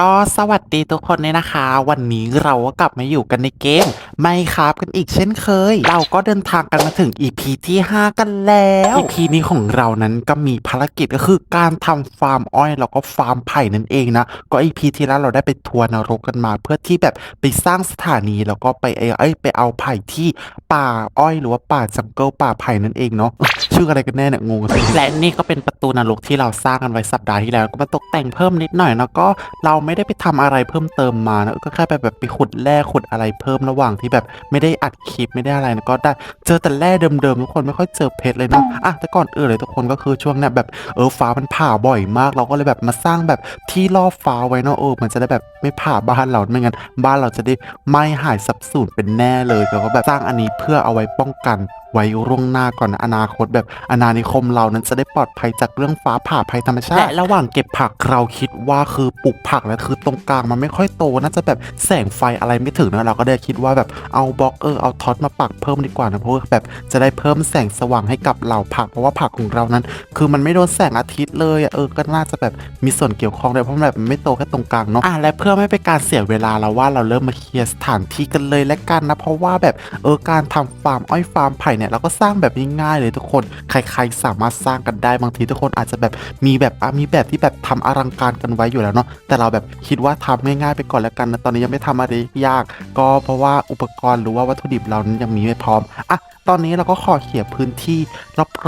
ก็สวัสดีทุกคนเลยนะคะ วันนี้เราก็กลับมาอยู่กันในเกมไม่ครับกันอีกเช่นเคย เราก็เดินทางกันมาถึง EP ที่ 5 กันแล้ว EP นี้ของเรานั้นก็มีภารกิจก็คือการทำฟาร์มอ้อยแล้วก็ฟาร์มไผ่นั่นเองนะ ก็ EP ที่แล้วเราได้ไปทัวร์นรกกันมา เพื่อที่แบบไปสร้างสถานีแล้วก็ไปเอ้ยไปเอาไผ่ที่ป่าอ้อยหรือว่าป่าจังเกิลป่าไผ่นั่นเองเนาะชื่ออะไรกันแน่เนี่ยงงและนี่ก็เป็นประตูนรกที่เราสร้างกันไว้สัปดาห์ที่แล้วก็มาตกแต่งเพิ่มนิดหน่อยนะก็เราไม่ได้ไปทำอะไรเพิ่มเติมมานะก็แค่ไปแบบไปขุดแร่ขุดอะไรเพิ่มระหว่างที่แบบไม่ได้อัดคลิปไม่ได้อะไรนะก็ได้เจอแต่แร่เดิมๆทุกคนไม่ค่อยเจอเพชรเลยเนาะอะแต่ก่อนอื่นเลยทุกคนก็คือช่วงเนี้ยแบบเออฟ้ามันผ่าบ่อยมาก เราก็เลยแบบมาสร้างแบบที่ล่อฟ้าไว้เนาะเออมันจะได้แบบไม่ผ่าบ้านเราไม่งั้นบ้านเราจะได้ไม่หายสับสูญเป็นแน่เลยแล้วก็แบบสร้างอันนี้เพื่อเอาไว้ป้องกัน ไว้ร่วงหน้าก่อนนะอนาคตแบบอนานิคมเรานั้นจะได้ปลอดภัยจากเรื่องฟ้าผ่าภัยธรรมชาติและระหว่างเก็บผักเราคิดว่าคือปลูกผักแล้วคือตรงกลางมันไม่ค่อยโตน่าจะแบบแสงไฟอะไรไม่ถึงนะเราก็ได้คิดว่าแบบเอาบล็อกเออเอาท็อตมาปักเพิ่มดีกว่านะเพราะว่าแบบจะได้เพิ่มแสงสว่างให้กับเหล่าผักเพราะว่าผักของเรานั้น คือมันไม่โดนแสงอาทิตย์เลยอะเออก็น่าจะแบบมีส่วนเกี่ยวข้องด้วยเพราะมันแบบมันไม่โตแค่ตรงกลางเนาะอะและเพื่อไม่เป็นการเสียเวลาเราว่าเราเริ่มมาเคลียร์สถานที่กันเลยและกันนะเพราะว่าแบบเออการทำฟาร์มอ้อยฟาร์มไผ่เนี่ยเราก็สร้างแบบง่ายๆเลยทุกคน ใครๆสามารถสร้างกันได้บางทีทุกคนอาจจะแบบมีแบบมีแบบที่แบบทำอลังการกันไว้อยู่แล้วเนาะแต่เราแบบคิดว่าทำง่ายๆไปก่อนแล้วกันนะตอนนี้ยังไม่ทำอะไรยาก ก็เพราะว่าอุปกรณ์หรือว่าวัตถุดิบเรานั้นยังมีไม่พร้อมอะ ตอนนี้เราก็ขอเขี่ยพื้นที่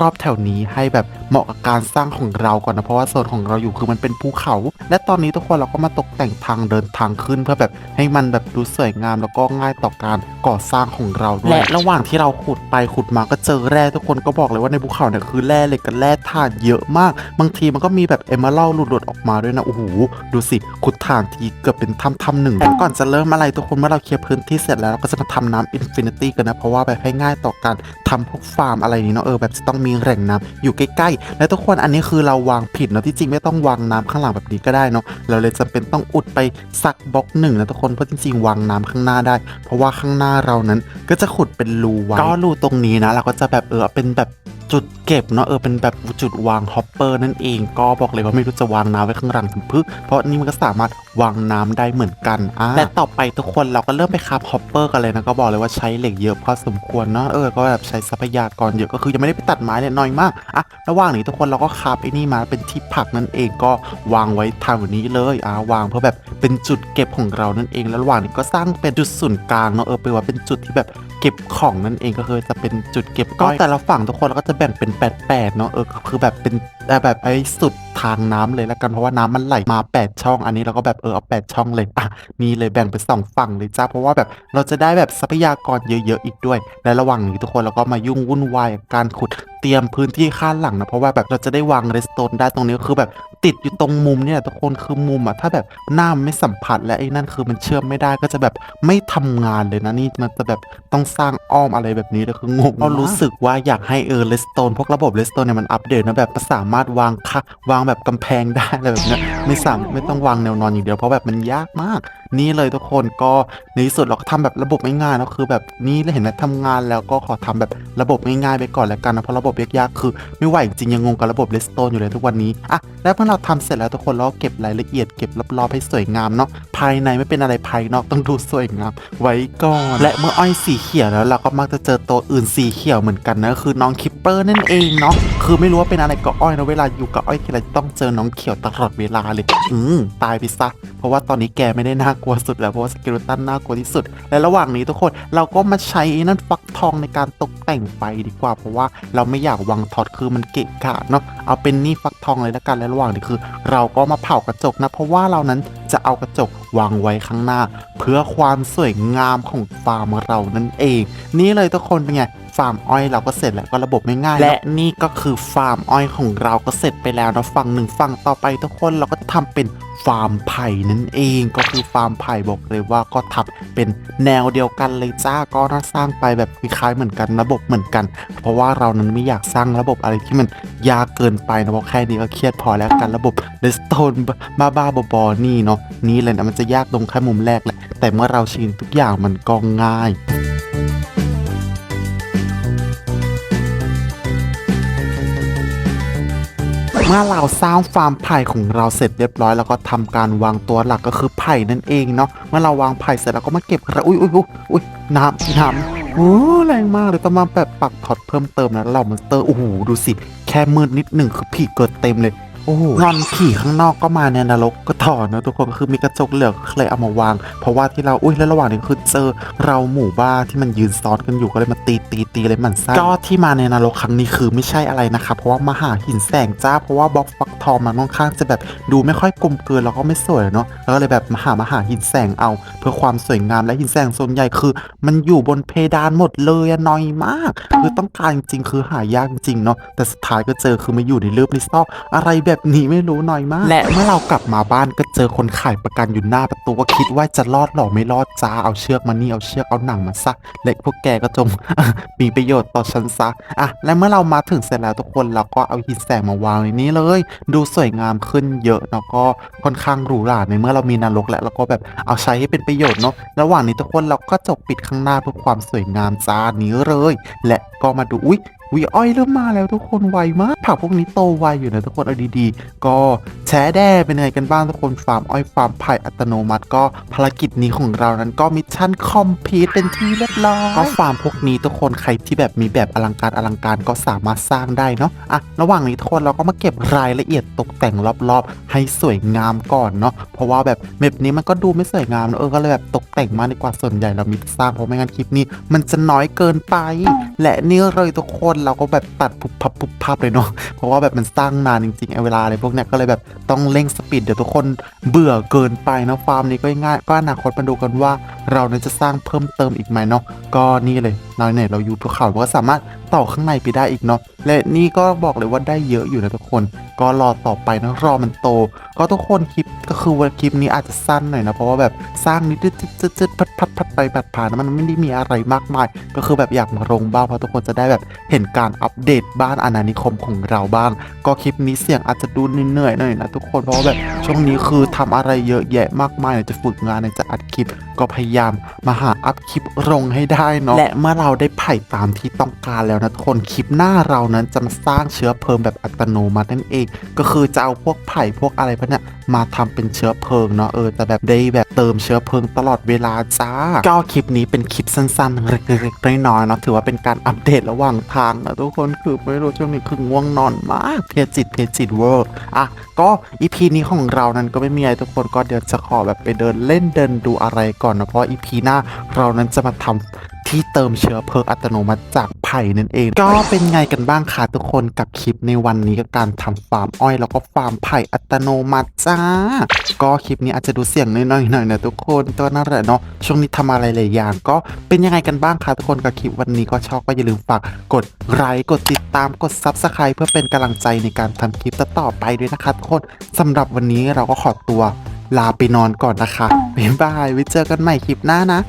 รอบๆแถวนี้ให้แบบเหมาะกับการสร้างของเราก่อนนะเพราะว่าโซนของเราอยู่คือมันเป็นภูเขา และตอนนี้ทุกคนเราก็มาตกแต่งทางเดินทางขึ้นเพื่อแบบให้มันแบบดูสวยงามแล้วก็ง่ายต่อการก่อสร้างของเราด้วยและระหว่างที่เราขุดไปขุดมาก็เจอแร่ทุกคนก็บอกเลยว่าในภูเขาเนี่ยคือแร่เหล็กกับแร่ถ่านเยอะมาก บางทีมันก็มีแบบเอมเมอรัลหลุดๆออกมาด้วยนะโอ้โหดูสิขุดถ่านทีเกือบเป็นถ้ำถ้ำหนึ่งแต่ก่อนจะเริ่มอะไรทุกคนเมื่อเราเคลียร์พื้นที่เสร็จแล้วเราก็จะมาทำน้ำอินฟินิตี้กันนะเพราะว่าแบบให้ง่ายต่อการทำพวกฟาร์มอะไรนี้เนาะเออแบบจะต้องมีแหล่งน้ำอยู่ใกล้ๆ และทุกคนอันนี้คือเราวางผิดเนาะที่จริงไม่ต้องวางน้ำข้างหลังแบบนี้ก็ได้เนาะเราเลยจำเป็นต้องอุดไปสักบล็อกหนึ่งนะทุกคนเพราะจริงๆวางน้ำข้างหน้าได้ เพราะว่าข้างหน้าเรานั้นก็จะขุดเป็นรูไว้ก็รูตรงนี้นะเราก็จะแบบเออเป็นแบบ จุดเก็บเนาะเออเป็นแบบจุดวางฮอปเปอร์นั่นเองก็บอกเลยว่าไม่รู้จะวางน้ำไว้ข้างหลังทำพึกเพราะนี่มันก็สามารถวางน้ำได้เหมือนกันอะและต่อไปทุกคนเราก็เริ่มไปคราฟฮอปเปอร์กันเลยนะก็บอกเลยว่าใช้เหล็กเยอะพอสมควรเนาะเออก็แบบใช้ทรัพยากรเยอะก็คือยังไม่ได้ไปตัดไม้เนี่ยน้อยมากอะระหว่างนี้ทุกคนเราก็คราฟไอ้นี่มาเป็นที่ผักนั่นเองก็วางไว้ทางแบบนี้เลยอ่าวางเพื่อแบบเป็นจุดเก็บของเรานั่นเองแล้วระหว่างนี้ก็สร้างเป็นจุดศูนย์กลางเนาะเออไปว่าเป็นจุดที่แบบ เก็บของนั่นเองก็คือจะเป็นจุดเก็บก็แต่ละฝั่งทุกคนเราก็จะแบ่งเป็นแปดแปดเนาะเออคือแบบเป็นแบบไอ้สุด ทางน้ำเลยแล้วกันเพราะว่าน้ำมันไหลมา 8 ช่อง อันนี้เราก็แบบเออเอา8ช่องเลยอะนี่เลยแบ่งเป็นสองฝั่งเลยจ้าเพราะว่าแบบเราจะได้แบบทรัพยากรเยอะๆอีกด้วย และระหว่างนี้ทุกคนเราก็มายุ่งวุ่นวายการขุดเตรียมพื้นที่ข้างหลังนะเพราะว่าแบบเราจะได้วางเรสโตนได้ตรงนี้คือแบบติดอยู่ตรงมุมเนี่ยทุกคนคือมุมอะถ้าแบบหน้ามันไม่สัมผัสและไอ้นั่นคือมันเชื่อมไม่ได้ก็จะแบบไม่ทำงานเลยนะนี่มันจะแบบต้องสร้างอ้อมอะไรแบบนี้เลยคืองงก็รู้สึกว่าอยากให้เออเรสโตนพวกระบบเรสโตนเนี่ยมันอัปเดตนะแบบสามารถวางค่ะวางแบบแบบกำแพงได้อะไรแบบนี้ไม่สามไม่ต้องวางแนวนอนอย่างเดียวเพราะแบบมันยากมาก นี่เลยทุกคนก็ในที่สุดเราก็ทำแบบระบบง่ายๆนะคือแบบนี่เลยเห็นไหมทำงานแล้วก็ขอทำแบบระบบง่ายๆไปก่อนแล้วกันนะเพราะระบบยากๆคือไม่ไหวจริงยังงงกับระบบเลสโตนอยู่เลยทุกวันนี้อะแล้วเมื่อเราทำเสร็จแล้วทุกคนเราก็เก็บรายละเอียดเก็บรอบๆให้สวยงามเนาะภายในไม่เป็นอะไรภายนอกต้องดูสวยงามไว้ก่อนและเมื่ออ้อยสีเขียวแล้วเราก็มักจะเจอตัวอื่นสีเขียวเหมือนกันนะคือน้องคิปเปอร์นั่นเองเนาะ คือไม่รู้ว่าเป็นอะไรกับอ้อยนะเวลาอยู่กับอ้อยทีไรต้องเจอน้องเขียวตลอดเวลาเลย อืมตายไปซะเพราะว่าตอนนี้แกไม่ได้น่ากลัวสุดแล้วเพราะว่าสเกเลตันน่ากลัวที่สุด และระหว่างนี้ทุกคนเราก็มาใช้นั่นฟักทองในการตกแต่งไฟดีกว่า เพราะว่าเราไม่อยากวางท็อตคือมันเกะกะเนาะเอาเป็นนี่ฟักทองเลยละกันและระหว่างนี้คือ เราก็มาเผากระจกนะ เพราะว่าเรานั้นจะเอากระจกวางไว้ข้างหน้า เพื่อความสวยงามของฟาร์มเรานั่นเอง นี่เลยทุกคนเป็นไง ฟาร์มอ้อยเราก็เสร็จแล้วก็ระบบไม่ง่ายและนี่ก็คือฟาร์มอ้อยของเราก็เสร็จไปแล้วนะฝั่งหนึ่งฝั่งต่อไปทุกคนเราก็ทำเป็นฟาร์มไผ่นั่นเองก็คือฟาร์มไผ่บอกเลยว่าก็ทับเป็นแนวเดียวกันเลยจ้าก็น่าสร้างไปแบบคล้ายๆเหมือนกันระบบเหมือนกัน เพราะว่าเรานั้นไม่อยากสร้างระบบอะไรที่มันยากเกินไปนะเพราะแค่นี้ก็เครียดพอแล้วกันระบบเลสโตนบ้าบ้าๆบอๆนี่เนาะนี่เลยนะมันจะยากตรงแค่มุมแรกแหละแต่เมื่อเราชินทุกอย่างมันก็ง่าย เมื่อเราสร้างฟาร์มไผ่ของเราเสร็จเรียบร้อยแล้วก็ทำการวางตัวหลักก็คือไผ่นั่นเองเนาะเมื่อเราวางไผ่เสร็จแล้วก็มาเก็บกระอุ้ยอุ้ยอุ้ยน้ำน้ำโอ้แรงมากเลยต้องมาแบบปักถอดเพิ่มเติมนะเหล่ามอนสเตอร์โอ้โหดูสิแค่มืดนิดหนึ่งคือผีเกิดเต็มเลย โอ้โหงอนผีข้างนอกก็มาในนรกก็ถอนนะทุกคนก็คือมีกระจกเหลืองก็เลยเอามาวาง เพราะว่าที่เราอุ้ยแล้วระหว่างนี้คือเจอเราหมู่บ้านที่มันยืนซ้อนกันอยู่ก็เลยมาตีตีตีเลยหมันไส้ก็ที่มาในนรกครั้งนี้คือไม่ใช่อะไรนะครับเพราะว่ามาหาหินแสงจ้า เพราะว่าบล็อกฟักทองมันค่อนข้างจะแบบดูไม่ค่อยกลมเกินแล้วก็ไม่สวยเนาะแล้วก็เลยแบบมาหามาหาหินแสงเอา เพื่อความสวยงามและหินแสงส่วนใหญ่คือ มันอยู่บนเพดานหมดเลยอะน้อยมาก คือต้องการจริงๆคือหายากจริงๆเนาะแต่สุดท้ายก็เจอคือมาอยู่ในเลือบลิสตออะไรแบบแบบนี้ไม่รู้หน้อยมาก และเมื่อเรากลับมาบ้านก็เจอคนขายประกันอยู่หน้าประตูก็คิดว่าจะรอดหรอไม่รอดจ้าเอาเชือกมานี่เอาเชือกเอาหนังมาซะและพวกแกก็จงมีประโยชน์ต่อฉันซะอะและเมื่อเรามาถึงเสร็จแล้วทุกคนเราก็เอาหินแสงมาวางในนี้เลย ดูสวยงามขึ้นเยอะแล้วก็ค่อนข้างหรูหราในเมื่อเรามีนรกแล้วเราก็แบบเอาใช้ให้เป็นประโยชน์เนาะระหว่างนี้ทุกคนเราก็จกปิดข้างหน้าเพื่อความสวยงามจ้านี้เลย และก็มาดูอุ๊ย วิอ้อยเริ่มมาแล้วทุกคนไวมากผักพวกนี้โตไวอยู่นะทุกคนเอาดีๆ ก็แช่แด้เป็นไงกันบ้างทุกคนฟาร์มอ้อยฟาร์มไผ่อัตโนมัติก็ภารกิจนี้ของเรานั้นก็มิชชั่นคอมพลีทเป็นที่เรียบร้อยก็ฟาร์มพวกนี้ทุกคนใครที่แบบมีแบบอลังการอลังการก็สามารถสร้างได้เนาะอะระหว่างนี้ทุกคนเราก็มาเก็บรายละเอียดตกแต่งรอบๆ ให้สวยงามก่อนเนาะเพราะว่าแบบเมปนี้มันก็ดูไม่สวยงามเนอะเออก็เลยแบบตกแต่งมากดีกว่าส่วนใหญ่เรามีสร้างเพราะไม่งั้นคลิปนี้ มันจะน้อยเกินไป และนี่เลยทุกคนเราก็แบบตัดปุบพับปุบพับเลยเนาะเพราะว่าแบบมันสร้างนานจริงๆไอ้เวลาอะไรพวกเนี้ยก็เลยแบบต้องเร่งสปีดเดี๋ยวทุกคนเบื่อเกินไปเนาะฟาร์มนี้ก็ง่ายก็อนาคตมาดูกันว่า เราเนี่ยจะสร้างเพิ่มเติมอีกไหมเนาะก็นี่เลยเราเนี่ยเราอยู่ภูเขาเราก็สามารถต่อข้างในไปได้อีกเนาะและนี่ก็บอกเลยว่าได้เยอะอยู่นะทุกคน ก็รอต่อไปนะรอมันโต ก็ทุกคนคลิปก็คือว่าคลิปนี้อาจจะสั้นหน่อยนะเพราะว่าแบบสร้างนิดๆจึ๊ดๆพัดพัดพัดไปพัดผ่านมันไม่ได้มีอะไรมากมาย ก็คือแบบอยากมาลงบ้างเพราะทุกคนจะได้แบบเห็นการอัปเดตบ้านอาณานิคมของเราบ้างก็คลิปนี้เสียงอาจจะดูเหนื่อยหน่อยนะทุกคนเพราะว่าแบบช่วงนี้คือทำอะไรเยอะแยะมากมายจะฝึกงานไหนจะอัดคลิปก็พยายามมาหาอัพคลิปลงให้ได้เนาะและเมื่อเราได้ไผ่ตามที่ต้องการแล้วนะทุกคนคลิปหน้าเรานั้นจะมาสร้างเชื้อเพลิงแบบอัตโนมัตินั่นเอง ก็คือจะเอาพวกไผ่พวกอะไรพวกเนี้ยมาทำเป็นเชื้อเพลิงเนาะเออแต่แบบได้แบบเติมเชื้อเพลิงตลอดเวลาจ้าก็คลิปนี้เป็นคลิปสั้นๆเล็กๆน้อยๆเนาะถือว่าเป็นการอัปเดตระหว่างทางนะทุกคนคือไม่รู้ช่วงนี้คือง่วงนอนมากเพลียจิตเพลียจิตเวอร์อะก็อีพีนี้ของเรานั้นก็ไม่มีอะไรทุกคนก็เดี๋ยวจะขอแบบไปเดินเล่นเดินดูอะไรก่อนนะเพราะอีพีหน้าเรานั้นจะมาทำ ที่เติมเชื้อเพลิงอัตโนมัติจากไผ่นั่นเอง ก็เป็นไงกันบ้างคะทุกคนกับคลิปในวันนี้กับการทำฟาร์มอ้อยแล้วก็ฟาร์มไผ่อัตโนมัติจ้า ก็คลิปนี้อาจจะดูเสียงน้อยๆหน่อยนะทุกคนตัวนั่นแหละเนาะช่วงนี้ทำอะไรหลายอย่าง ก็เป็นยังไงกันบ้างคะทุกคนกับคลิปวันนี้ก็ชอบก็อย่าลืมฝากกดไลค์กดติดตามกด Subscribe เพื่อเป็นกำลังใจในการทำคลิปต่อไปด้วยนะคะทุกคนสำหรับวันนี้เราก็ขอตัวลาไปนอนก่อนนะคะบ๊ายบายไว้เจอกันใหม่คลิปหน้านะ